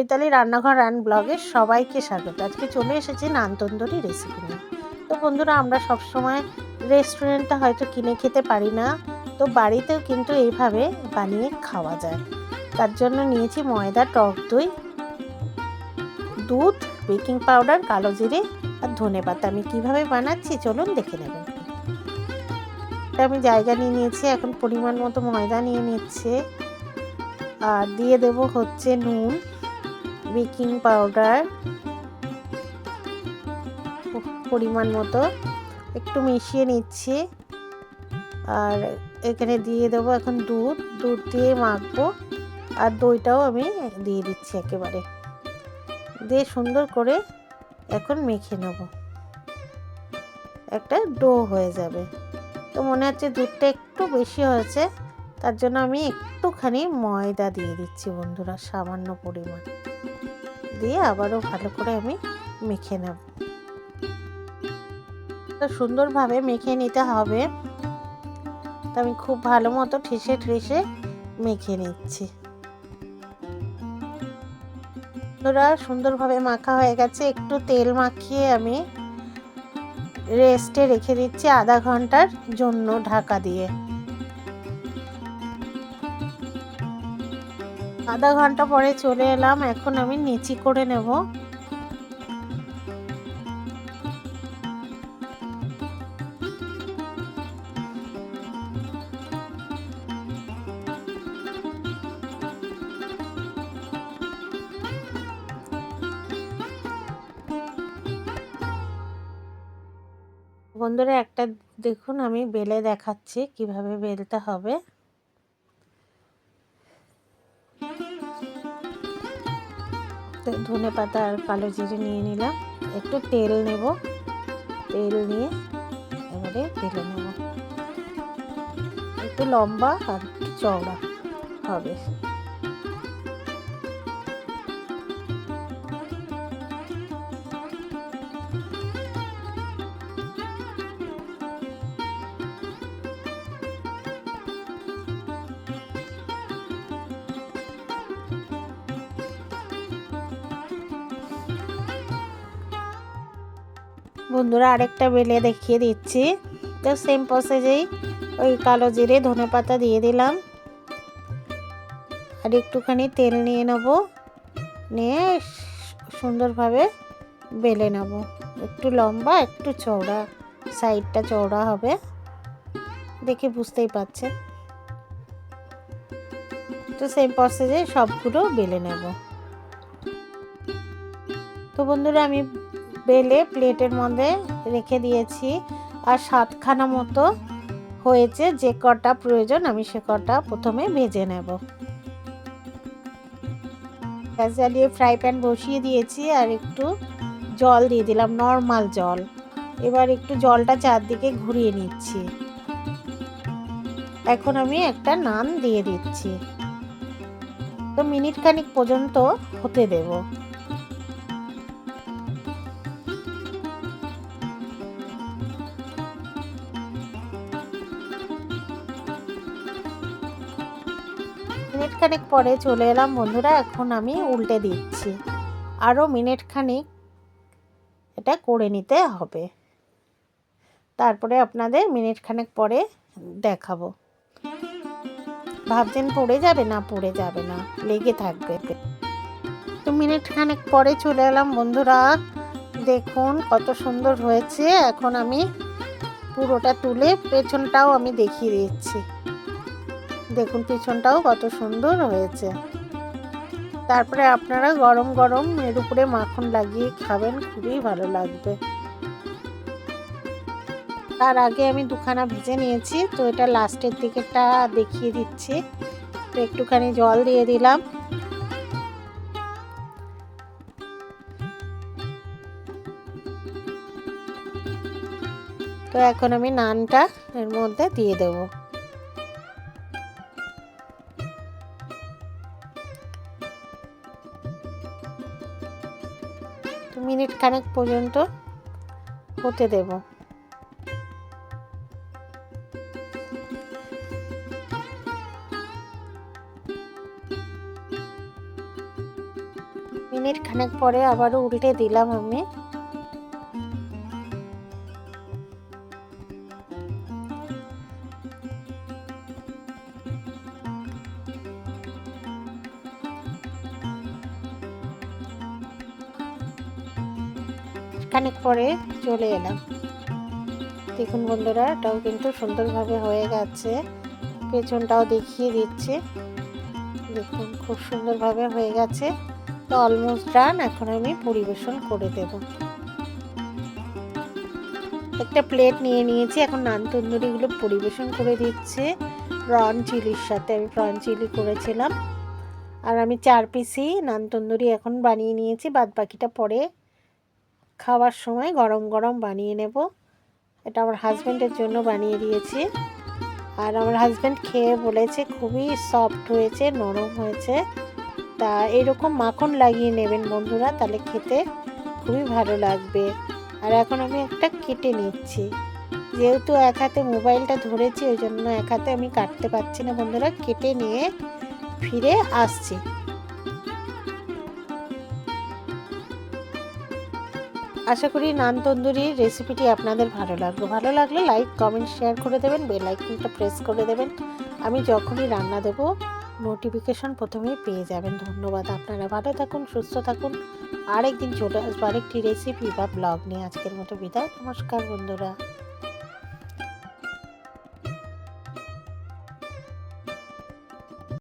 চৈতালি রান্নাঘর অ্যান্ড ব্লগে সবাইকে স্বাগত। আজকে চলে এসেছি নান তন্দুরি রেসিপি নিয়ে। তো বন্ধুরা, আমরা সবসময় রেস্টুরেন্টে হয়তো কিনে খেতে পারি না, তো বাড়িতেও কিন্তু এইভাবে বানিয়ে খাওয়া যায়। তার জন্য নিয়েছি ময়দা, টক দই, দুধ বেকিং পাউডার কালো জিরে আর ধনে পাতা। আমি কীভাবে বানাচ্ছি চলুন দেখে নেবেন আমি জায়গা নিয়ে নিয়েছি, এখন পরিমাণ মতো ময়দা নিয়ে নিচ্ছে। আর দিয়ে দেব হচ্ছে নুন। বেকিং পাউডার পরিমাণ মতো। একটু মিশিয়ে নিচ্ছি। আর এখানে দিয়ে দেবো এখন দুধ। দুধ দিয়ে মাখবো। আর দইটাও আমি দিয়ে দিচ্ছি একেবারে। দিয়ে সুন্দর করে এখন মেখে নেব। একটা ডো হয়ে যাবে। তো মনে হচ্ছে দুধটা একটু বেশি হয়েছে। তার জন্য আমি একটুখানি ময়দা দিয়ে দিচ্ছি বন্ধুরা, সামান্য পরিমাণ। দিয়ে আবারও ভালো করে আমি মেখে নেব। সুন্দরভাবে মেখে নিতে হবে। তো আমি খুব ভালো মতো ঠেসে ঠেসে মেখে নিচ্ছি। ওরা সুন্দরভাবে মাখা হয়ে গেছে। একটু তেল মাখিয়ে আমি রেস্টে রেখে দিচ্ছি আধা ঘণ্টার জন্য ঢাকা দিয়ে। আধা ঘণ্টা পরে চলে এলাম, এখন আমি নিচি করে নেব। বন্ধুরা, একটা দেখুন, আমি বেলে দেখাচ্ছি কীভাবে বেলতে হবে। ধনে পাতা আর কালো জিরে নিয়ে নিলাম। একটু তেল নেব। তেল নিয়ে এবারে বেলে নেব। একটু লম্বা আর চওড়া হবে। বন্ধুরা, আরেকটা বেলে দেখিয়ে দিচ্ছি। তো সেম প্রসেসেই ওই কালো জিরে ধনে পাতা দিয়ে দিলাম। আর একটুখানি তেল নিয়ে নেব। নিয়ে সুন্দরভাবে বেলে নেব। একটু লম্বা, একটু চওড়া, সাইডটা চওড়া হবে। দেখে বুঝতেই পারছেন তো সেম প্রসেসে সবগুলো বেলে নেব। তো বন্ধুরা, আমি বেলে প্লেটের মধ্যে রেখে দিয়েছি। আর সাতখানা মতো হয়েছে, যে কটা প্রয়োজন আমি সে কটা প্রথমে ভেজে নেব। গ্যাস জ্বালিয়ে ফ্রাই প্যান বসিয়ে দিয়েছি আর একটু জল দিয়ে দিলাম, নর্মাল জল। এবার একটু জলটা চারদিকে ঘুরিয়ে নিচ্ছি। এখন আমি একটা নান দিয়ে দিচ্ছি। তো মিনিট খানিক পর্যন্ত হতে দেবো। মিনিট খানেক পরে চলে এলাম, বন্ধুরা। এখন আমি উল্টে দিচ্ছি। আরও মিনিট খানিক এটা করে নিতে হবে। তারপরে আপনাদের মিনিট খানেক পরে দেখাবো। ভাবছেন পড়ে যাবে না? পড়ে যাবে না। লেগে থাকবে। তো মিনিট খানেক পরে চলে এলাম, বন্ধুরা। দেখুন কত সুন্দর হয়েছে। এখন আমি পুরোটা তুলে পেছনটাও আমি দেখিয়ে দিচ্ছি। দেখুন, পিছনটাও কত সুন্দর হয়েছে। তারপরে আপনারা গরম গরম এর উপরে মাখন লাগিয়ে খাবেন, খুবই ভালো লাগবে। তার আগে আমি দুখানা ভেজে নিয়েছি, তো এটা লাস্টের দিকেটা দেখিয়ে দিচ্ছি। তো একটুখানি জল দিয়ে দিলাম। তো এখন আমি নানটা এর মধ্যে দিয়ে দেবো। মিনিট খানেক পর্যন্ত হতে দেব। মিনিট খানেক পরে আবারও উল্টে দিলাম আমি। খানিক পরে চলে এলাম। দেখুন বন্ধুরা, এটাও কিন্তু সুন্দরভাবে হয়ে গেছে। পেছনটাও দেখিয়ে দিচ্ছে। দেখুন, খুব সুন্দরভাবে হয়ে গেছে। তো অলমোস্ট ডান এখন আমি পরিবেশন করে দেব। একটা প্লেট নিয়ে নিয়েছি, এখন নান তন্দুরিগুলো পরিবেশন করে দিচ্ছে। প্রন চিলির সাথে আমি প্রন চিলি করেছিলাম। আর আমি চার পিসই নান তন্দুরি এখন বানিয়ে নিয়েছি বাদ বাকিটা পরে খাওয়ার সময় গরম গরম বানিয়ে নেব। এটা আমার হাজব্যান্ডের জন্য বানিয়ে দিয়েছি। আর আমার হাজব্যান্ড খেয়ে বলেছে, খুবই সফট হয়েছে, নরম হয়েছে। তা এরকম মাখন লাগিয়ে নেবেন বন্ধুরা, তাহলে খেতে খুবই ভালো লাগবে। আর এখন আমি একটা কেটে নিচ্ছি। যেহেতু এক হাতে মোবাইলটা ধরেছি, ওই জন্য এক হাতে আমি কাটতে পারছি না বন্ধুরা। কেটে নিয়ে ফিরে আসছি। আশা করি নান তন্দুরির রেসিপিটি আপনাদের ভালো লাগল ভালো লাগলে লাইক কমেন্ট শেয়ার করে দেবেন বেল আইকনটা প্রেস করে দেবেন। আমি যখনই রান্না দেব নোটিফিকেশন প্রথমেই পেয়ে যাবেন। ধন্যবাদ আপনারা। ভালো থাকুন, সুস্থ থাকুন। আরেকদিন চলে আসব আরেকটি রেসিপি বা ব্লগ নিয়ে। আজকের মতো বিদায়। নমস্কার বন্ধুরা।